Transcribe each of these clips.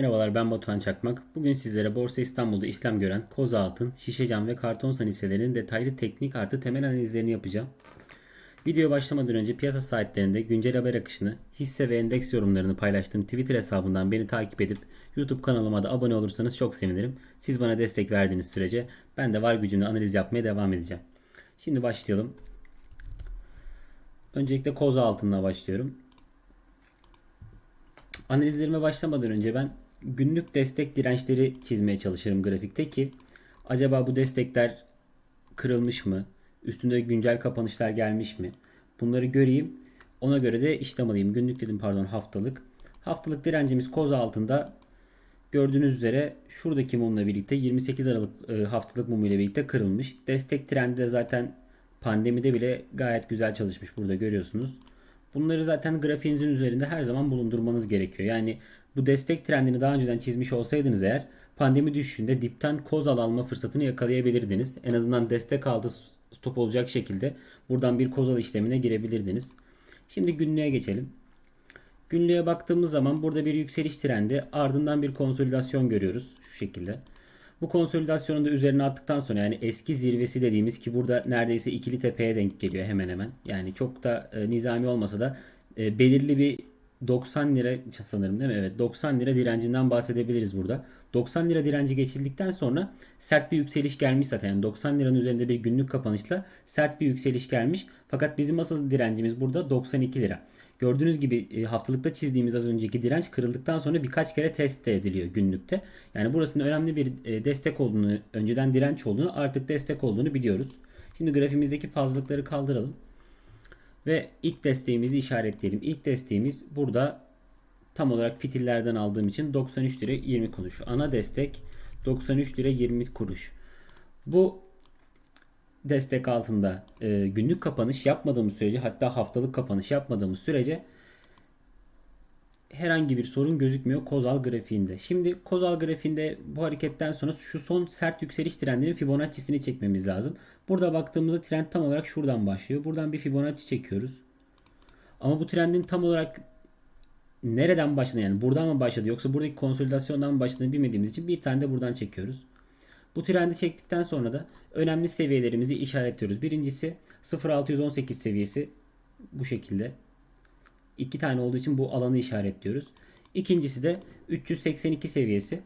Merhabalar ben Batuhan Çakmak. Bugün sizlere Borsa İstanbul'da işlem gören koza altın, şişecam ve kartonsan hisselerinin detaylı teknik artı temel analizlerini yapacağım. Video başlamadan önce piyasa saatlerinde güncel haber akışını, hisse ve endeks yorumlarını paylaştığım Twitter hesabından beni takip edip YouTube kanalıma da abone olursanız çok sevinirim. Siz bana destek verdiğiniz sürece ben de var gücümle analiz yapmaya devam edeceğim. Şimdi başlayalım. Öncelikle koza altınla başlıyorum. Analizlerime başlamadan önce ben günlük destek dirençleri çizmeye çalışırım grafikte ki acaba bu destekler kırılmış mı? Üstünde güncel kapanışlar gelmiş mi? Bunları göreyim. Ona göre de işlem alayım. Günlük dedim pardon haftalık. Haftalık direncimiz koz altında gördüğünüz üzere şuradaki mumla birlikte 28 Aralık e, haftalık mumu ile birlikte kırılmış. Destek trendi de zaten pandemide bile gayet güzel çalışmış burada görüyorsunuz. Bunları zaten grafiğinizin üzerinde her zaman bulundurmanız gerekiyor. Yani bu destek trendini daha önceden çizmiş olsaydınız eğer pandemi düşüşünde dipten koz al alma fırsatını yakalayabilirdiniz. En azından destek aldı stop olacak şekilde buradan bir koz al işlemine girebilirdiniz. Şimdi günlüğe geçelim. Günlüğe baktığımız zaman burada bir yükseliş trendi ardından bir konsolidasyon görüyoruz şu şekilde. Bu konsolidasyonun da üzerine attıktan sonra yani eski zirvesi dediğimiz ki burada neredeyse ikili tepeye denk geliyor hemen hemen. Yani çok da e, nizami olmasa da e, belirli bir 90 lira sanırım değil mi? Evet 90 lira direncinden bahsedebiliriz burada. 90 lira direnci geçildikten sonra sert bir yükseliş gelmiş zaten. Yani 90 liranın üzerinde bir günlük kapanışla sert bir yükseliş gelmiş. Fakat bizim asıl direncimiz burada 92 lira. Gördüğünüz gibi e, haftalıkta çizdiğimiz az önceki direnç kırıldıktan sonra birkaç kere test ediliyor günlükte. Yani burasının önemli bir e, destek olduğunu, önceden direnç olduğunu, artık destek olduğunu biliyoruz. Şimdi grafimizdeki fazlalıkları kaldıralım. Ve ilk desteğimizi işaretleyelim. İlk desteğimiz burada tam olarak fitillerden aldığım için 93 lira 20 kuruş. Ana destek 93 lira 20 kuruş. Bu destek altında e, günlük kapanış yapmadığımız sürece hatta haftalık kapanış yapmadığımız sürece herhangi bir sorun gözükmüyor Kozal grafiğinde. Şimdi Kozal grafiğinde bu hareketten sonra şu son sert yükseliş trendinin Fibonacci'sini çekmemiz lazım. Burada baktığımızda trend tam olarak şuradan başlıyor. Buradan bir Fibonacci çekiyoruz. Ama bu trendin tam olarak nereden başladı yani buradan mı başladı yoksa buradaki konsolidasyondan mı başladığını bilmediğimiz için bir tane de buradan çekiyoruz. Bu trendi çektikten sonra da önemli seviyelerimizi işaretliyoruz. Birincisi 0618 seviyesi bu şekilde. İki tane olduğu için bu alanı işaretliyoruz. İkincisi de 382 seviyesi.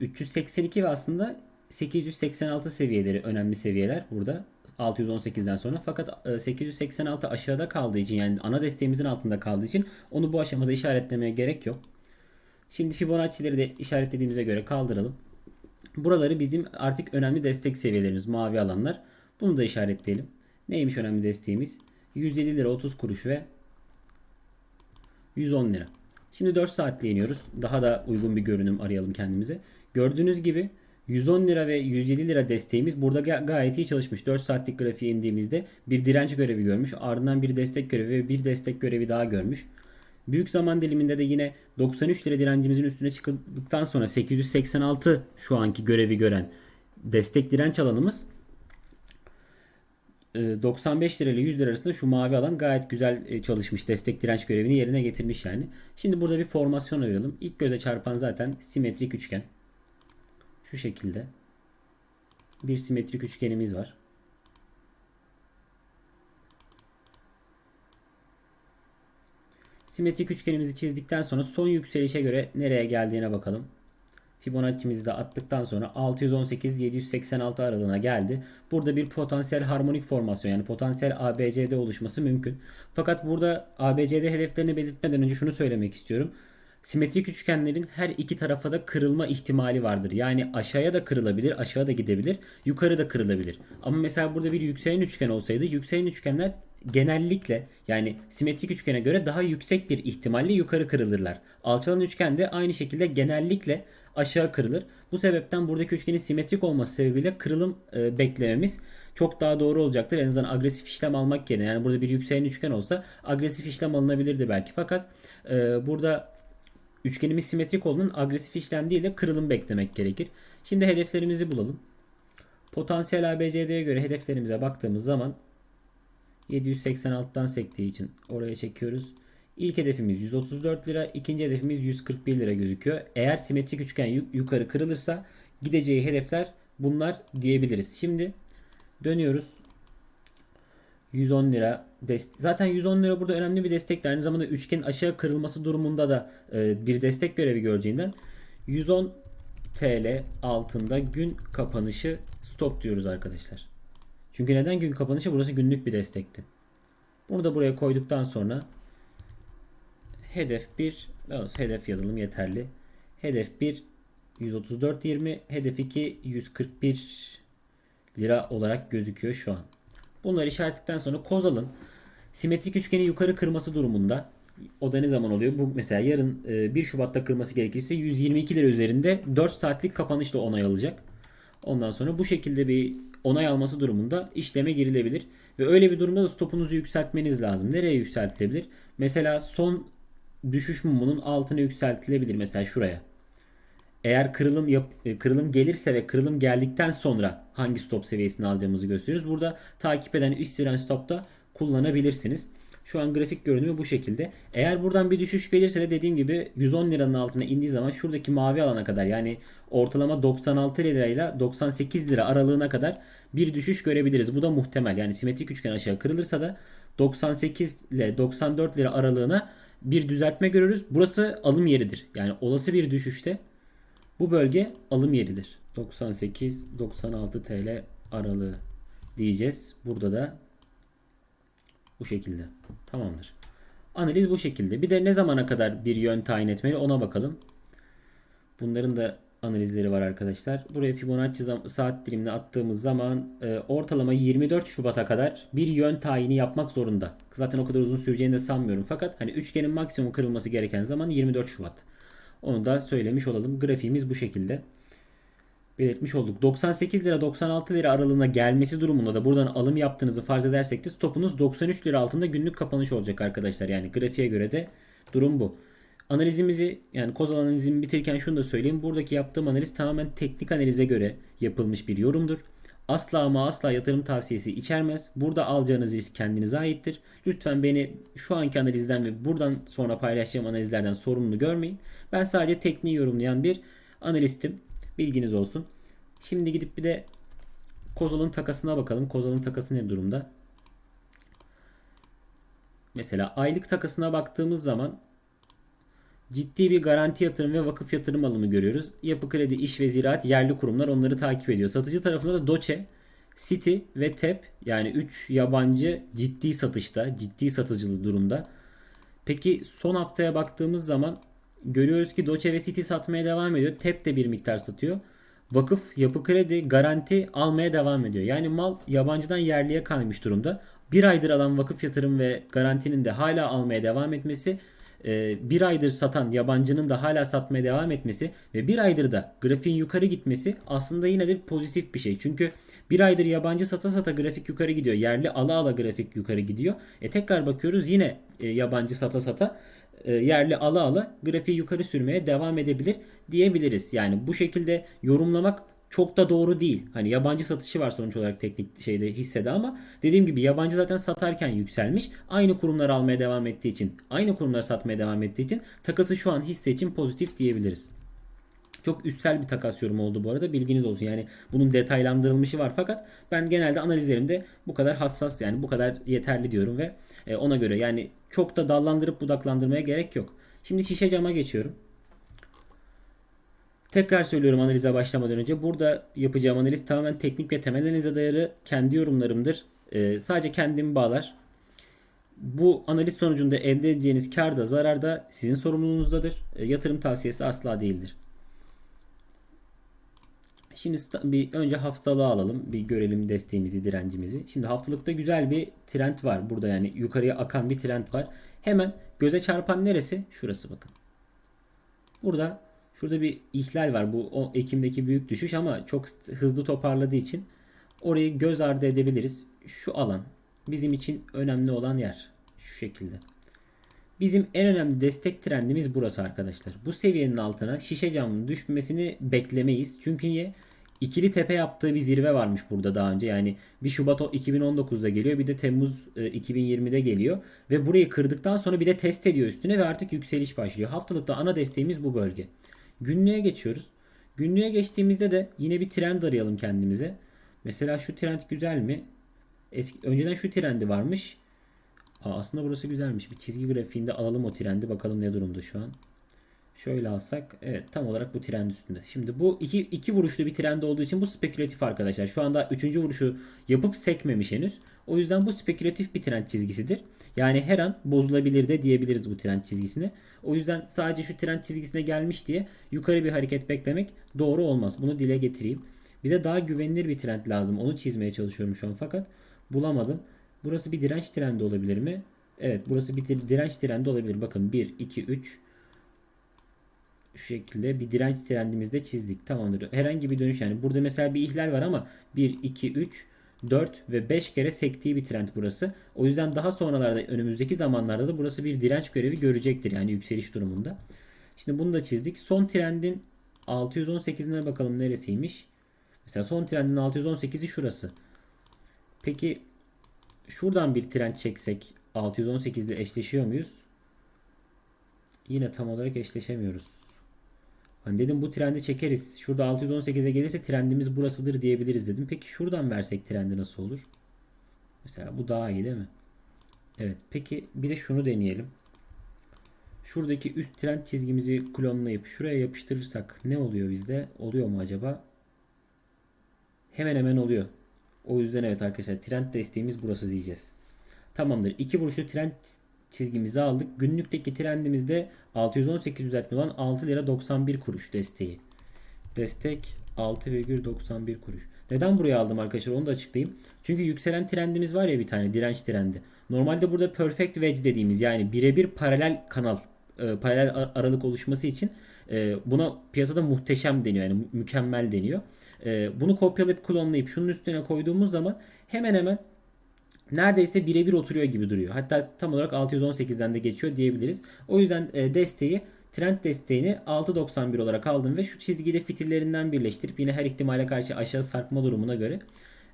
382 ve aslında 886 seviyeleri önemli seviyeler burada 618'den sonra fakat 886 aşağıda kaldığı için yani ana desteğimizin altında kaldığı için onu bu aşamada işaretlemeye gerek yok. Şimdi Fibonacci'leri de işaretlediğimize göre kaldıralım. Buraları bizim artık önemli destek seviyelerimiz mavi alanlar. Bunu da işaretleyelim. Neymiş önemli desteğimiz? 107 lira 30 kuruş ve 110 lira. Şimdi 4 saatliğe iniyoruz. Daha da uygun bir görünüm arayalım kendimize. Gördüğünüz gibi 110 lira ve 107 lira desteğimiz burada gayet iyi çalışmış. 4 saatlik grafiğe indiğimizde bir direnç görevi görmüş. Ardından bir destek görevi ve bir destek görevi daha görmüş. Büyük zaman diliminde de yine 93 lira direncimizin üstüne çıkıldıktan sonra 886 şu anki görevi gören destek direnç alanımız 95 lira ile 100 lira arasında şu mavi alan gayet güzel e, çalışmış. Destek direnç görevini yerine getirmiş yani. Şimdi burada bir formasyon arayalım. İlk göze çarpan zaten simetrik üçgen. Şu şekilde. Bir simetrik üçgenimiz var. Simetrik üçgenimizi çizdikten sonra son yükselişe göre nereye geldiğine bakalım. Fibonacci'mizi de attıktan sonra 618-786 aralığına geldi. Burada bir potansiyel harmonik formasyon yani potansiyel ABCD oluşması mümkün. Fakat burada ABCD hedeflerini belirtmeden önce şunu söylemek istiyorum. Simetrik üçgenlerin her iki tarafa da kırılma ihtimali vardır. Yani aşağıya da kırılabilir, aşağı da gidebilir, yukarı da kırılabilir. Ama mesela burada bir yükselen üçgen olsaydı yükselen üçgenler genellikle yani simetrik üçgene göre daha yüksek bir ihtimalle yukarı kırılırlar. Alçalan üçgen de aynı şekilde genellikle aşağı kırılır. Bu sebepten buradaki üçgenin simetrik olması sebebiyle kırılım e, beklememiz çok daha doğru olacaktır. En azından agresif işlem almak yerine yani burada bir yükselen üçgen olsa agresif işlem alınabilirdi belki. Fakat e, burada üçgenimiz simetrik olduğunun agresif işlem değil de kırılım beklemek gerekir. Şimdi hedeflerimizi bulalım. Potansiyel ABCD'ye göre hedeflerimize baktığımız zaman 786'dan sektiği için oraya çekiyoruz. İlk hedefimiz 134 lira, ikinci hedefimiz 141 lira gözüküyor. Eğer simetrik üçgen yu- yukarı kırılırsa gideceği hedefler bunlar diyebiliriz. Şimdi dönüyoruz. 110 lira. Zaten 110 lira burada önemli bir destek. Aynı zamanda üçgenin aşağı kırılması durumunda da e, bir destek görevi göreceğinden 110 TL altında gün kapanışı stop diyoruz arkadaşlar. Çünkü neden gün kapanışı? Burası günlük bir destekti. Bunu da buraya koyduktan sonra hedef 1 hedef yazalım yeterli. Hedef 1 134.20 hedef 2 141 lira olarak gözüküyor şu an. Bunları işaretledikten sonra Kozal'ın simetrik üçgeni yukarı kırması durumunda o da ne zaman oluyor? Bu mesela yarın e, 1 Şubat'ta kırması gerekirse 122 lira üzerinde 4 saatlik kapanışla onay alacak. Ondan sonra bu şekilde bir onay alması durumunda işleme girilebilir. Ve öyle bir durumda da stopunuzu yükseltmeniz lazım. Nereye yükseltilebilir? Mesela son düşüş mumunun altına yükseltilebilir. Mesela şuraya. Eğer kırılım yap, e, kırılım gelirse ve kırılım geldikten sonra hangi stop seviyesini alacağımızı gösteriyoruz. Burada takip eden üst siren stopta kullanabilirsiniz. Şu an grafik görünümü bu şekilde. Eğer buradan bir düşüş gelirse de dediğim gibi 110 liranın altına indiği zaman şuradaki mavi alana kadar yani ortalama 96 lirayla 98 lira aralığına kadar bir düşüş görebiliriz. Bu da muhtemel. Yani simetrik üçgen aşağı kırılırsa da 98 ile 94 lira aralığına bir düzeltme görürüz. Burası alım yeridir. Yani olası bir düşüşte bu bölge alım yeridir. 98-96 TL aralığı diyeceğiz. Burada da bu şekilde. Tamamdır. Analiz bu şekilde. Bir de ne zamana kadar bir yön tayin etmeli ona bakalım. Bunların da analizleri var arkadaşlar. Buraya Fibonacci saat dilimine attığımız zaman e, ortalama 24 Şubat'a kadar bir yön tayini yapmak zorunda. Zaten o kadar uzun süreceğini de sanmıyorum. Fakat hani üçgenin maksimum kırılması gereken zaman 24 Şubat. Onu da söylemiş olalım. Grafiğimiz bu şekilde. Belirtmiş olduk. 98 lira 96 lira aralığına gelmesi durumunda da buradan alım yaptığınızı farz edersek de stopunuz 93 lira altında günlük kapanış olacak arkadaşlar. Yani grafiğe göre de durum bu. Analizimizi yani kozal analizimi bitirirken şunu da söyleyeyim. Buradaki yaptığım analiz tamamen teknik analize göre yapılmış bir yorumdur. Asla ama asla yatırım tavsiyesi içermez. Burada alacağınız risk kendinize aittir. Lütfen beni şu anki analizden ve buradan sonra paylaşacağım analizlerden sorumlu görmeyin. Ben sadece tekniği yorumlayan bir analistim. Bilginiz olsun. Şimdi gidip bir de Kozal'ın takasına bakalım. Kozal'ın takası ne durumda? Mesela aylık takasına baktığımız zaman ciddi bir garanti yatırım ve vakıf yatırım alımı görüyoruz. Yapı Kredi, İş ve Ziraat yerli kurumlar onları takip ediyor. Satıcı tarafında da Doçe, City ve TEP yani 3 yabancı ciddi satışta, ciddi satıcılı durumda. Peki son haftaya baktığımız zaman görüyoruz ki Doçe ve City satmaya devam ediyor. TEP de bir miktar satıyor. Vakıf, yapı kredi, garanti almaya devam ediyor. Yani mal yabancıdan yerliye kaymış durumda. Bir aydır alan vakıf yatırım ve garantinin de hala almaya devam etmesi, e, bir aydır satan yabancının da hala satmaya devam etmesi ve bir aydır da grafiğin yukarı gitmesi aslında yine de pozitif bir şey. Çünkü bir aydır yabancı sata sata grafik yukarı gidiyor. Yerli ala ala grafik yukarı gidiyor. E tekrar bakıyoruz yine e, yabancı sata sata e, yerli ala ala grafiği yukarı sürmeye devam edebilir diyebiliriz. Yani bu şekilde yorumlamak çok da doğru değil. Hani yabancı satışı var sonuç olarak teknik şeyde hissede ama dediğim gibi yabancı zaten satarken yükselmiş. Aynı kurumlar almaya devam ettiği için, aynı kurumlar satmaya devam ettiği için takası şu an hisse için pozitif diyebiliriz. Çok üstsel bir takas yorumu oldu bu arada bilginiz olsun. Yani bunun detaylandırılmışı var fakat ben genelde analizlerimde bu kadar hassas yani bu kadar yeterli diyorum ve e, ona göre yani çok da dallandırıp budaklandırmaya gerek yok. Şimdi şişe cama geçiyorum. Tekrar söylüyorum analize başlamadan önce. Burada yapacağım analiz tamamen teknik ve temel analize dayalı kendi yorumlarımdır. Ee, sadece kendimi bağlar. Bu analiz sonucunda elde edeceğiniz kar da zarar da sizin sorumluluğunuzdadır. Ee, yatırım tavsiyesi asla değildir. Şimdi bir önce haftalığı alalım. Bir görelim desteğimizi, direncimizi. Şimdi haftalıkta güzel bir trend var. Burada yani yukarıya akan bir trend var. Hemen göze çarpan neresi? Şurası bakın. Burada şurada bir ihlal var. Bu o Ekim'deki büyük düşüş ama çok hızlı toparladığı için orayı göz ardı edebiliriz. Şu alan bizim için önemli olan yer. Şu şekilde. Bizim en önemli destek trendimiz burası arkadaşlar. Bu seviyenin altına şişe camının düşmesini beklemeyiz. Çünkü niye? ikili tepe yaptığı bir zirve varmış burada daha önce. Yani bir Şubat o 2019'da geliyor bir de Temmuz e, 2020'de geliyor. Ve burayı kırdıktan sonra bir de test ediyor üstüne ve artık yükseliş başlıyor. Haftalıkta ana desteğimiz bu bölge. Günlüğe geçiyoruz. Günlüğe geçtiğimizde de yine bir trend arayalım kendimize. Mesela şu trend güzel mi? Eski, önceden şu trendi varmış. Aa, aslında burası güzelmiş. Bir çizgi grafiğinde alalım o trendi. Bakalım ne durumda şu an. Şöyle alsak evet tam olarak bu trend üstünde. Şimdi bu iki, iki vuruşlu bir trend olduğu için bu spekülatif arkadaşlar. Şu anda üçüncü vuruşu yapıp sekmemiş henüz. O yüzden bu spekülatif bir trend çizgisidir. Yani her an bozulabilir de diyebiliriz bu trend çizgisine. O yüzden sadece şu trend çizgisine gelmiş diye yukarı bir hareket beklemek doğru olmaz. Bunu dile getireyim. Bize daha güvenilir bir trend lazım. Onu çizmeye çalışıyorum şu an fakat bulamadım. Burası bir direnç trendi olabilir mi? Evet burası bir direnç trendi olabilir. Bakın 1, 2, 3 şu şekilde bir direnç trendimizde çizdik. Tamamdır. Herhangi bir dönüş yani. Burada mesela bir ihlal var ama 1, 2, 3, 4 ve 5 kere sektiği bir trend burası. O yüzden daha sonralarda önümüzdeki zamanlarda da burası bir direnç görevi görecektir. Yani yükseliş durumunda. Şimdi bunu da çizdik. Son trendin 618'ine bakalım neresiymiş. Mesela son trendin 618'i şurası. Peki şuradan bir trend çeksek 618 ile eşleşiyor muyuz? Yine tam olarak eşleşemiyoruz. Hani dedim bu trendi çekeriz. Şurada 618'e gelirse trendimiz burasıdır diyebiliriz dedim. Peki şuradan versek trendi nasıl olur? Mesela bu daha iyi değil mi? Evet. Peki bir de şunu deneyelim. Şuradaki üst trend çizgimizi klonlayıp şuraya yapıştırırsak ne oluyor bizde? Oluyor mu acaba? Hemen hemen oluyor. O yüzden evet arkadaşlar trend desteğimiz burası diyeceğiz. Tamamdır. İki vuruşlu trend çizgimizi aldık. Günlükteki trendimizde 618 düzeltme olan 6 lira 91 kuruş desteği. Destek 6,91 kuruş. Neden buraya aldım arkadaşlar onu da açıklayayım. Çünkü yükselen trendimiz var ya bir tane direnç trendi. Normalde burada perfect wedge dediğimiz yani birebir paralel kanal e, paralel aralık oluşması için e, buna piyasada muhteşem deniyor yani mükemmel deniyor. E, bunu kopyalayıp klonlayıp şunun üstüne koyduğumuz zaman hemen hemen neredeyse birebir oturuyor gibi duruyor. Hatta tam olarak 618'den de geçiyor diyebiliriz. O yüzden e, desteği trend desteğini 6.91 olarak aldım ve şu çizgiyle fitillerinden birleştirip yine her ihtimale karşı aşağı sarkma durumuna göre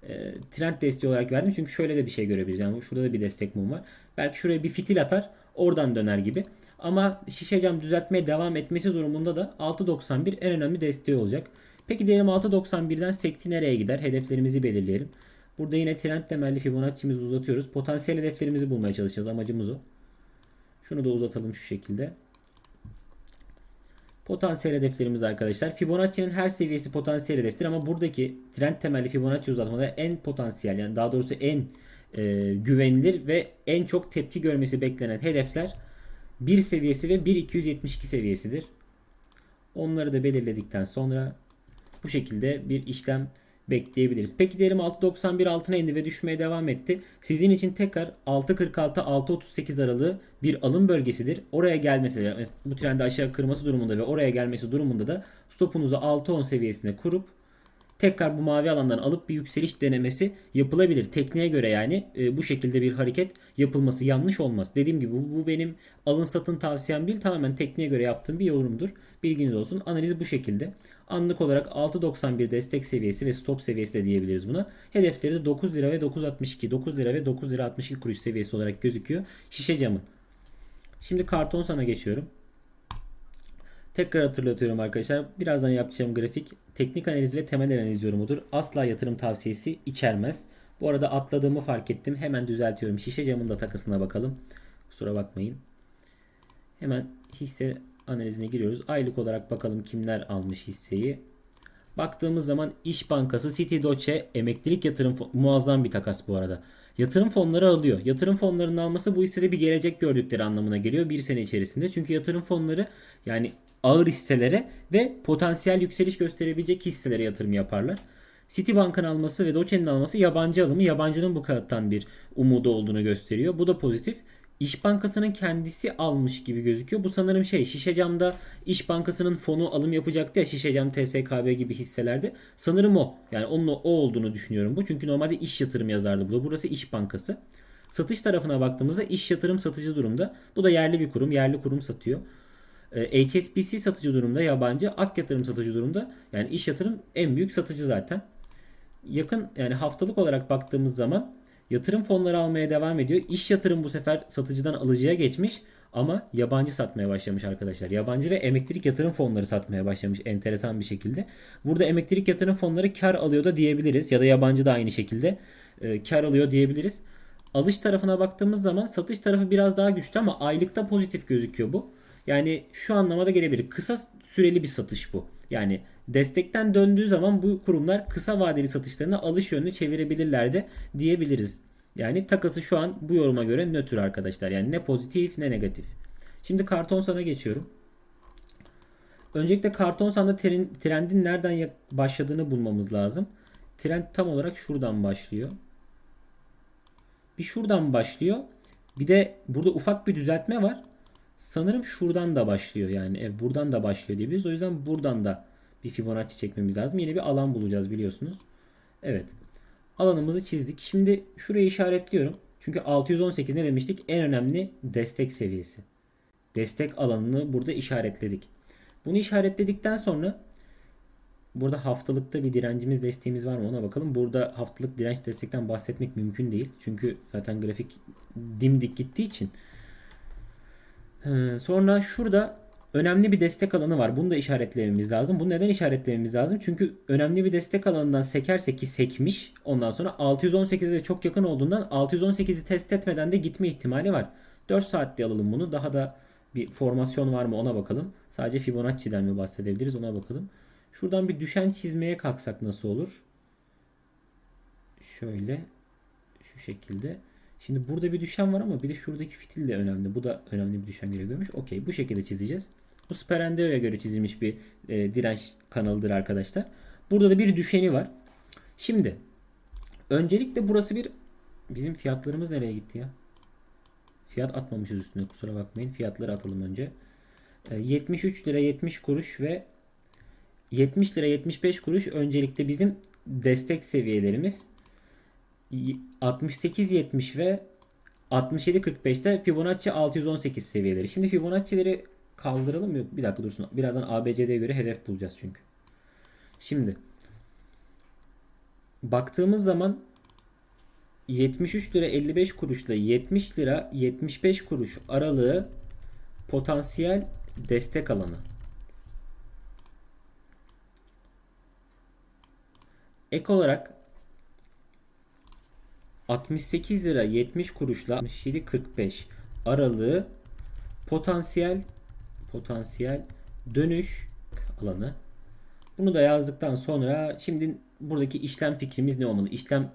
e, trend desteği olarak verdim. Çünkü şöyle de bir şey görebiliriz. Yani şurada da bir destek mum var. Belki şuraya bir fitil atar oradan döner gibi. Ama şişe cam düzeltmeye devam etmesi durumunda da 6.91 en önemli desteği olacak. Peki diyelim 6.91'den sekti nereye gider? Hedeflerimizi belirleyelim. Burada yine trend temelli Fibonacci'mizi uzatıyoruz. Potansiyel hedeflerimizi bulmaya çalışacağız. Amacımız o. Şunu da uzatalım şu şekilde. Potansiyel hedeflerimiz arkadaşlar. Fibonacci'nin her seviyesi potansiyel hedeftir ama buradaki trend temelli Fibonacci uzatmada en potansiyel yani daha doğrusu en e, güvenilir ve en çok tepki görmesi beklenen hedefler 1 seviyesi ve 1.272 seviyesidir. Onları da belirledikten sonra bu şekilde bir işlem bekleyebiliriz. Peki diyelim 6.91 altına indi ve düşmeye devam etti. Sizin için tekrar 6.46-6.38 aralığı bir alım bölgesidir. Oraya gelmesi bu trendi aşağı kırması durumunda ve oraya gelmesi durumunda da stopunuzu 6.10 seviyesine kurup tekrar bu mavi alandan alıp bir yükseliş denemesi yapılabilir. Tekniğe göre yani e, bu şekilde bir hareket yapılması yanlış olmaz. Dediğim gibi bu, bu benim alın satın tavsiyem değil tamamen tekniğe göre yaptığım bir yorumdur. Bilginiz olsun. Analiz bu şekilde. Anlık olarak 6.91 destek seviyesi ve stop seviyesi de diyebiliriz buna. Hedefleri de 9 lira ve 9.62, 9 lira ve 9 lira 62 kuruş seviyesi olarak gözüküyor. Şişe camın. Şimdi karton sana geçiyorum. Tekrar hatırlatıyorum arkadaşlar. Birazdan yapacağım grafik teknik analiz ve temel analiz yorumudur. Asla yatırım tavsiyesi içermez. Bu arada atladığımı fark ettim. Hemen düzeltiyorum. Şişe camın da takısına bakalım. Kusura bakmayın. Hemen hisse analizine giriyoruz. Aylık olarak bakalım kimler almış hisseyi. Baktığımız zaman İş Bankası, City Doce, emeklilik yatırım muazzam bir takas bu arada. Yatırım fonları alıyor. Yatırım fonlarının alması bu hissede bir gelecek gördükleri anlamına geliyor bir sene içerisinde. Çünkü yatırım fonları yani ağır hisselere ve potansiyel yükseliş gösterebilecek hisselere yatırım yaparlar. Citibank'ın alması ve Doçe'nin alması yabancı alımı yabancının bu kağıttan bir umudu olduğunu gösteriyor. Bu da pozitif. İş Bankası'nın kendisi almış gibi gözüküyor. Bu sanırım şey Şişe Cam'da İş Bankası'nın fonu alım yapacaktı ya Şişe Cam, TSKB gibi hisselerde. Sanırım o. Yani onun o olduğunu düşünüyorum bu. Çünkü normalde iş yatırım yazardı burada. Burası İş Bankası. Satış tarafına baktığımızda iş yatırım satıcı durumda. Bu da yerli bir kurum. Yerli kurum satıyor. E, HSBC satıcı durumda yabancı, Ak Yatırım satıcı durumda. Yani iş yatırım en büyük satıcı zaten. Yakın yani haftalık olarak baktığımız zaman yatırım fonları almaya devam ediyor. İş yatırım bu sefer satıcıdan alıcıya geçmiş ama yabancı satmaya başlamış arkadaşlar. Yabancı ve emeklilik yatırım fonları satmaya başlamış enteresan bir şekilde. Burada emeklilik yatırım fonları kar alıyor da diyebiliriz ya da yabancı da aynı şekilde e, kar alıyor diyebiliriz. Alış tarafına baktığımız zaman satış tarafı biraz daha güçlü ama aylıkta pozitif gözüküyor bu. Yani şu anlamada gelebilir. Kısa süreli bir satış bu. Yani destekten döndüğü zaman bu kurumlar kısa vadeli satışlarını alış yönünü çevirebilirler de diyebiliriz. Yani takası şu an bu yoruma göre nötr arkadaşlar. Yani ne pozitif ne negatif. Şimdi karton sana geçiyorum. Öncelikle karton sanda trendin nereden başladığını bulmamız lazım. Trend tam olarak şuradan başlıyor. Bir şuradan başlıyor. Bir de burada ufak bir düzeltme var. Sanırım şuradan da başlıyor yani. Evet, buradan da başlıyor diyebiliriz. O yüzden buradan da bir Fibonacci çekmemiz lazım. Yeni bir alan bulacağız biliyorsunuz. Evet. Alanımızı çizdik. Şimdi şurayı işaretliyorum. Çünkü 618 ne demiştik? En önemli destek seviyesi. Destek alanını burada işaretledik. Bunu işaretledikten sonra burada haftalıkta bir direncimiz desteğimiz var mı ona bakalım. Burada haftalık direnç destekten bahsetmek mümkün değil. Çünkü zaten grafik dimdik gittiği için. Ee, sonra şurada önemli bir destek alanı var. Bunu da işaretlememiz lazım. Bunu neden işaretlememiz lazım? Çünkü önemli bir destek alanından sekerse ki sekmiş. Ondan sonra 618'e çok yakın olduğundan 618'i test etmeden de gitme ihtimali var. 4 saatte alalım bunu. Daha da bir formasyon var mı ona bakalım. Sadece Fibonacci'den mi bahsedebiliriz ona bakalım. Şuradan bir düşen çizmeye kalksak nasıl olur? Şöyle şu şekilde. Şimdi burada bir düşen var ama bir de şuradaki fitil de önemli. Bu da önemli bir düşen görev Okey bu şekilde çizeceğiz. Bu Sperendeo'ya göre çizilmiş bir e, direnç kanalıdır arkadaşlar. Burada da bir düşeni var. Şimdi öncelikle burası bir bizim fiyatlarımız nereye gitti ya? Fiyat atmamışız üstüne kusura bakmayın. Fiyatları atalım önce. E, 73 lira 70 kuruş ve 70 lira 75 kuruş öncelikle bizim destek seviyelerimiz. 68-70 ve 67-45'te Fibonacci 618 seviyeleri. Şimdi Fibonacci'leri kaldıralım mı? Bir dakika dursun. Birazdan ABCD'ye göre hedef bulacağız çünkü. Şimdi baktığımız zaman 73 lira 55 kuruşla 70 lira 75 kuruş aralığı potansiyel destek alanı. Ek olarak 68 lira 70 kuruşla 67.45 aralığı potansiyel potansiyel dönüş alanı. Bunu da yazdıktan sonra şimdi buradaki işlem fikrimiz ne olmalı? İşlem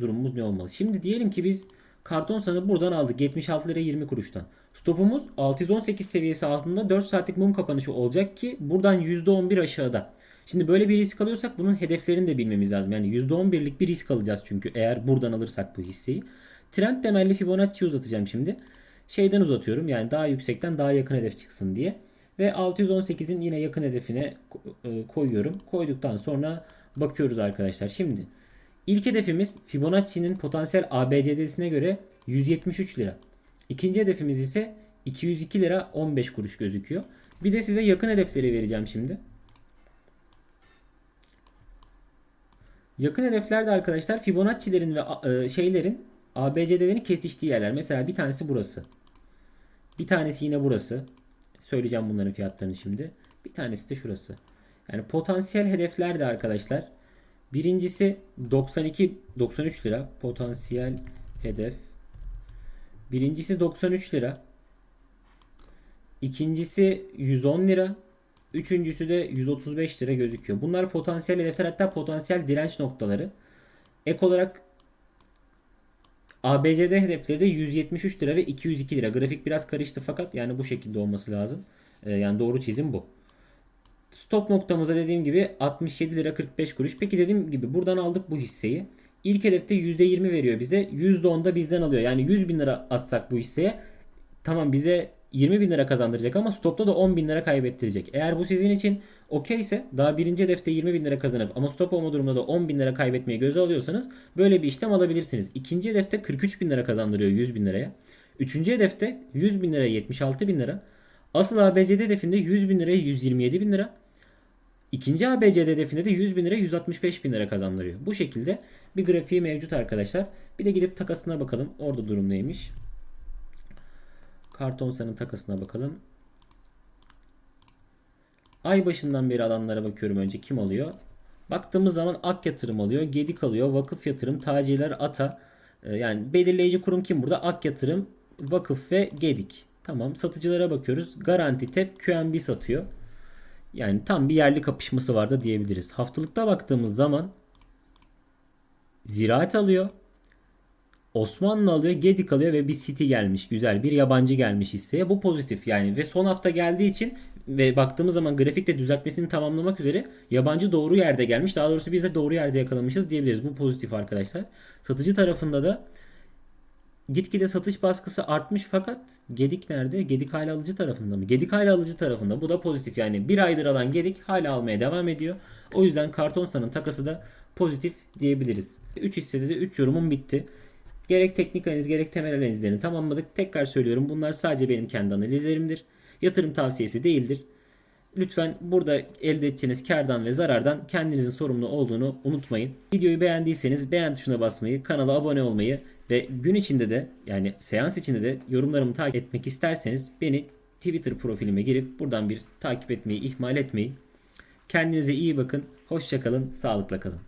durumumuz ne olmalı? Şimdi diyelim ki biz karton sanı buradan aldık 76 lira 20 kuruştan. Stopumuz 618 seviyesi altında 4 saatlik mum kapanışı olacak ki buradan %11 aşağıda. Şimdi böyle bir risk alıyorsak bunun hedeflerini de bilmemiz lazım. Yani %11'lik bir risk alacağız çünkü eğer buradan alırsak bu hisseyi. Trend temelli Fibonacci uzatacağım şimdi. Şeyden uzatıyorum yani daha yüksekten daha yakın hedef çıksın diye. Ve 618'in yine yakın hedefine e, koyuyorum. Koyduktan sonra bakıyoruz arkadaşlar. Şimdi ilk hedefimiz Fibonacci'nin potansiyel ABCD'sine göre 173 lira. İkinci hedefimiz ise 202 lira 15 kuruş gözüküyor. Bir de size yakın hedefleri vereceğim şimdi. Yakın hedeflerde arkadaşlar Fibonacci'lerin ve e, şeylerin ABCD'lerin kesiştiği yerler. Mesela bir tanesi burası. Bir tanesi yine burası. Söyleyeceğim bunların fiyatlarını şimdi. Bir tanesi de şurası. Yani potansiyel hedefler de arkadaşlar. Birincisi 92 93 lira potansiyel hedef. Birincisi 93 lira. İkincisi 110 lira. Üçüncüsü de 135 lira gözüküyor. Bunlar potansiyel hedefler hatta potansiyel direnç noktaları. Ek olarak ABCD hedefleri de 173 lira ve 202 lira. Grafik biraz karıştı fakat yani bu şekilde olması lazım. Ee, yani doğru çizim bu. Stop noktamıza dediğim gibi 67 lira 45 kuruş. Peki dediğim gibi buradan aldık bu hisseyi. İlk hedefte %20 veriyor bize. %10 da bizden alıyor. Yani 100 bin lira atsak bu hisseye tamam bize 20 bin lira kazandıracak ama stopta da 10 bin lira kaybettirecek. Eğer bu sizin için okeyse daha birinci hedefte 20 bin lira kazanıp ama stop olma durumunda da 10 bin lira kaybetmeyi göze alıyorsanız böyle bir işlem alabilirsiniz. İkinci hedefte 43 bin lira kazandırıyor 100 bin liraya. Üçüncü hedefte 100 bin liraya 76 bin lira. Asıl ABCD hedefinde 100 bin liraya 127 bin lira. İkinci ABCD hedefinde de 100 bin lira 165 bin lira kazandırıyor. Bu şekilde bir grafiği mevcut arkadaşlar. Bir de gidip takasına bakalım. Orada durum neymiş? Kartonsa'nın takasına bakalım. Ay başından beri alanlara bakıyorum önce kim alıyor? Baktığımız zaman Ak Yatırım alıyor, Gedik alıyor, Vakıf Yatırım, Taciler, Ata. Ee, Yani belirleyici kurum kim burada? Ak Yatırım, Vakıf ve Gedik. Tamam satıcılara bakıyoruz. Garanti Tep QNB satıyor. Yani tam bir yerli kapışması var da diyebiliriz. Haftalıkta baktığımız zaman Ziraat alıyor. Osmanlı alıyor, Gedik alıyor ve bir City gelmiş. Güzel bir yabancı gelmiş hisseye. Bu pozitif yani ve son hafta geldiği için ve baktığımız zaman grafikte düzeltmesini tamamlamak üzere yabancı doğru yerde gelmiş. Daha doğrusu biz de doğru yerde yakalamışız diyebiliriz. Bu pozitif arkadaşlar. Satıcı tarafında da gitgide satış baskısı artmış fakat Gedik nerede? Gedik hala alıcı tarafında mı? Gedik hala alıcı tarafında. Bu da pozitif yani. Bir aydır alan Gedik hala almaya devam ediyor. O yüzden Kartonsa'nın takası da pozitif diyebiliriz. 3 hissede de 3 yorumum bitti. Gerek teknik analiz gerek temel analizlerini tamamladık. Tekrar söylüyorum bunlar sadece benim kendi analizlerimdir. Yatırım tavsiyesi değildir. Lütfen burada elde edeceğiniz kardan ve zarardan kendinizin sorumlu olduğunu unutmayın. Videoyu beğendiyseniz beğen tuşuna basmayı, kanala abone olmayı ve gün içinde de yani seans içinde de yorumlarımı takip etmek isterseniz beni Twitter profilime girip buradan bir takip etmeyi ihmal etmeyin. Kendinize iyi bakın. Hoşçakalın. Sağlıkla kalın.